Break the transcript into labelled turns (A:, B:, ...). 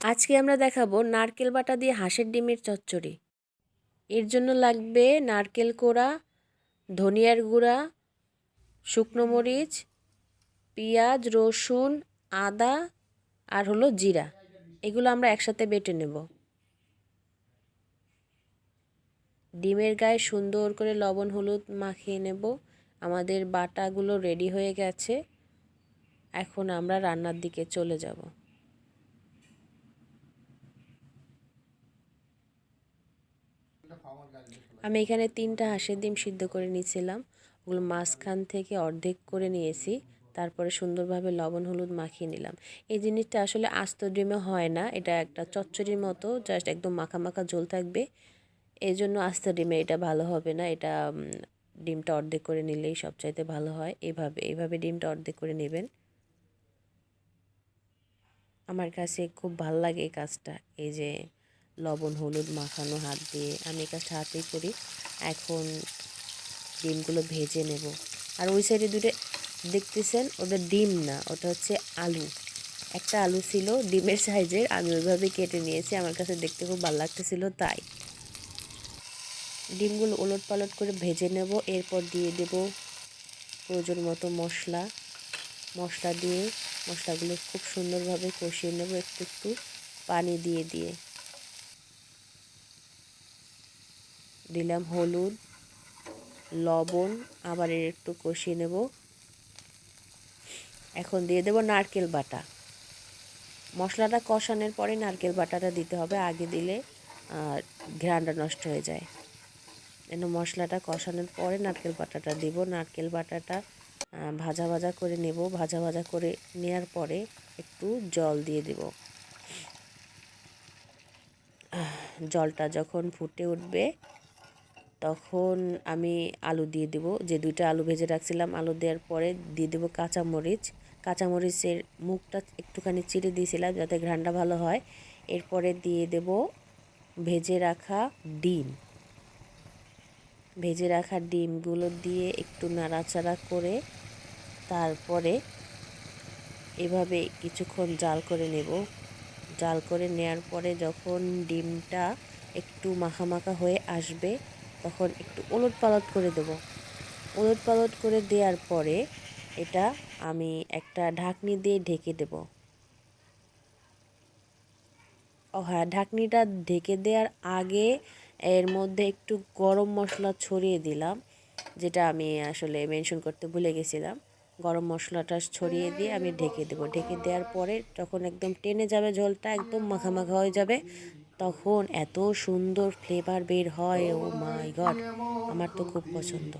A: আজকে আমরা দেখাবো নারকেল বাটা দিয়ে হাঁসের ডিমের চচ্চড়ি। এর জন্য লাগবে নারকেল কোড়া, ধনিয়ার গুঁড়া, শুকনো মরিচ, পেঁয়াজ, রসুন, আদা আর হলো জিরা। এগুলো আমরা একসাথে বেটে নেব। ডিমের গায়ে সুন্দর করে লবণ, হলুদ মাখিয়ে নেব। আমাদের বাটাগুলো রেডি হয়ে গেছে। এখন আমরা রান্নার দিকে চলে যাব। আমি এখানে তিনটা হাঁসের ডিম সিদ্ধ করে নিয়েছিলাম। ওগুলো মাঝখান থেকে অর্ধেক করে নিয়েছি। তারপরে সুন্দরভাবে লবণ, হলুদ মাখিয়ে নিলাম। এই জিনিসটা আসলে আস্ত ডিমে হয় না। এটা একটা চচ্চড়ির মতো জাস্ট একদম মাখা মাখা ঝোল থাকবে। এই জন্য আস্ত ডিমে এটা ভালো হবে না। এটা ডিমটা অর্ধেক করে নিলেই সবচাইতে ভালো হয়। এভাবে এইভাবে ডিমটা অর্ধেক করে নেবেন। আমার কাছে খুব ভালো লাগে এই কাজটা। এই যে লবণ, হলুদ মাখানো হাত দিয়ে আমি কাজটা হাতেই করি এখন ডিমগুলো ভেজে নেব। আর ওই সাইডে দুটো, দেখতেছেন? ওটা ডিম না, ওটা হচ্ছে আলু। একটা আলু ছিল ডিমের সাইজের, আমি ওইভাবে কেটে নিয়েছি, আমার কাছে দেখতে খুব ভালো লাগতেছিল তাই। ডিমগুলো ওলট পালট করে ভেজে নেব, এরপর দিয়ে দেব প্রয়োজন মতো মশলা। মশলা দিয়ে মশলাগুলো খুব সুন্দরভাবে কষিয়ে নেব একটু একটু, পানি দিয়ে দিয়ে। দিলাম হলুদ, লবণ, আবার একটু কষিয়ে নেব। এখন দিয়ে দেব নারকেল বাটা। মশলাটা কষানোর পরে নারকেল বাটাটা দিতে হবে, আগে দিলে ঘ্রানটা নষ্ট হয়ে যায়। এন মশলাটা কষানোর পরে নারকেল বাটাটা দিব। নারকেল বাটাটা ভাজা ভাজা করে নেব। ভাজা ভাজা করে নেওয়ার পরে একটু জল দিয়ে দেব। জলটা যখন ফুটে উঠবে তখন আমি আলু দিয়ে দেব। যে দুইটা আলু ভেজে রাখছিলাম, আলু দেওয়ার পরে দিয়ে দেবো কাঁচামরিচ। কাঁচামরিচের মুখটা একটুখানি চিড়ে দিয়েছিলাম যাতে ঘ্রানটা ভালো হয়। এরপরে দিয়ে দেব ভেজে রাখা ডিম। ভেজে রাখা ডিমগুলো দিয়ে একটু নাড়াচাড়া করে তারপরে এভাবে কিছুক্ষণ জাল করে নেব। জাল করে নেয়ার পরে যখন ডিমটা একটু মাখা মাখা হয়ে আসবে তখন একটু ওলট পালট করে দেবো। ওলট পালট করে দেওয়ার পরে এটা আমি একটা ঢাকনি দিয়ে ঢেকে দেব। ও হ্যাঁ ঢাকনিটা ঢেকে দেওয়ার আগে এর মধ্যে একটু গরম মশলা ছড়িয়ে দিলাম, যেটা আমি আসলে মেনশন করতে ভুলে গেছিলাম। গরম মশলাটা ছড়িয়ে দিয়ে আমি ঢেকে দেবো। ঢেকে দেওয়ার পরে যখন একদম টেনে যাবে ঝোলটা, একদম মাখা মাখা হয়ে যাবে তখন এত সুন্দর ফ্লেভার বের হয় ও মাই গড আমার তো খুব পছন্দ।